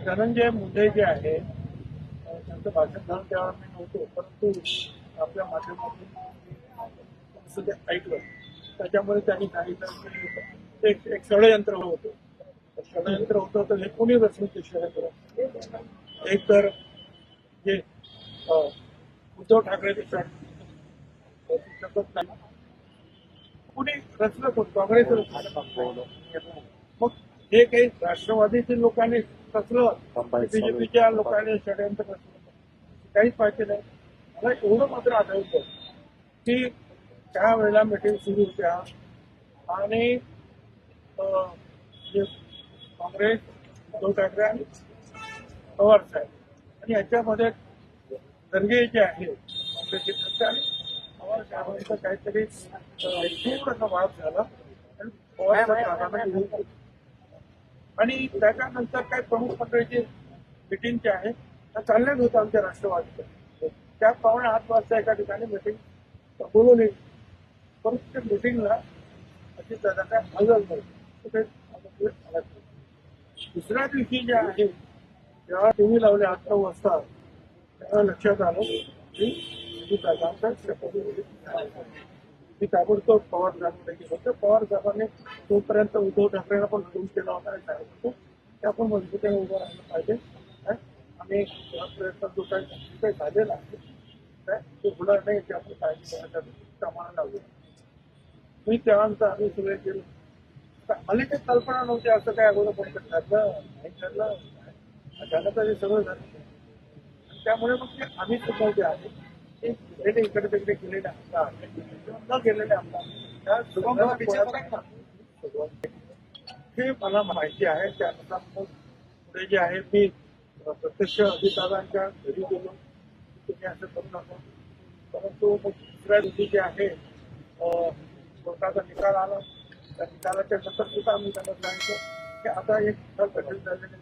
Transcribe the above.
धनंजय मुंडे जे आहे त्यांचं भाषण झालं त्यावेळेला मी नव्हतो परंतु आपल्या माध्यमातून ते ऐकलं. त्याच्यामध्ये त्यांनी सांगितलं की एक एक षडयंत्र होतं. ते षडयंत्र होतं तर हे कोणी रचलं ते षडयंत्र एक तर जे उद्धव ठाकरेचे शकत नाही कुणी रचलं कोण? काँग्रेस मग हे काही राष्ट्रवादीतील लोकांनी रचलं बीजेपीच्या लोकांनी षडयंत्र रचलं काहीच माहिती नाही. मला एवढं मात्र आढळतं की त्या वेळेला मिटिंग सुरू होत्या आणि काँग्रेस उद्धव ठाकरे आणि पवार साहेब. आणि याच्यामध्ये दर्गे जे आहे काँग्रेसचे नेते आणि पवार साहेबांचा काहीतरी तीव्र वाद झाला. आणि पवार साहेब. आणि त्याच्यानंतर काय प्रमुख मंडळीची मिटिंग जी आहे त्या चालल्याच होत्या आमच्या राष्ट्रवादीच्या. त्या पावणे आठ वाजता एका ठिकाणी मिटिंग बोलवली. परंतु त्या मिटिंगला अशी त्याचा काय हजर नाही कुठे नाही. दुसऱ्या दिवशी जे आहे जेव्हा टीव्ही लावले आठ नऊ वाजता तेव्हा लक्षात आलं की ही दादांचा मी ताबडतोब पवार साहेबांकडे गेलो तर पवार साहेबांनी तोपर्यंत उद्धव ठाकरेंना पण फोन केला होता आणि सांगत होतो. की आपण मजबूतीने उभं राहिलं पाहिजे. काय? आम्ही प्रयत्न जो काही काही झालेला आहे. काय? तो होणार नाही ते आपण काळजी घेण्यासाठी कामाला लावूया. मी तेव्हानंतर आम्ही सगळे केलं तर मला काही कल्पना नव्हती असं काय अगोदर कोणी ठरलं नाही ठरलं अचानक हे सगळं झालं. त्यामुळे मग ते आम्ही सुद्धा जे आहे ते इकडे तिकडे गेलेले असतात न गेलेले असतात त्या हे मला माहिती आहे त्यानुसार मग पुढे जे आहे मी प्रत्यक्ष अधिकाऱ्यांच्या घरी गेलो. तुम्ही असं करू नका. परंतु मग दुसऱ्या दिवशी जे आहे कोर्टाचा निकाल आला. त्या निकालाच्या नंतर सुद्धा आम्ही त्यांना सांगितलं की आता एक निकाल कठीण झालेले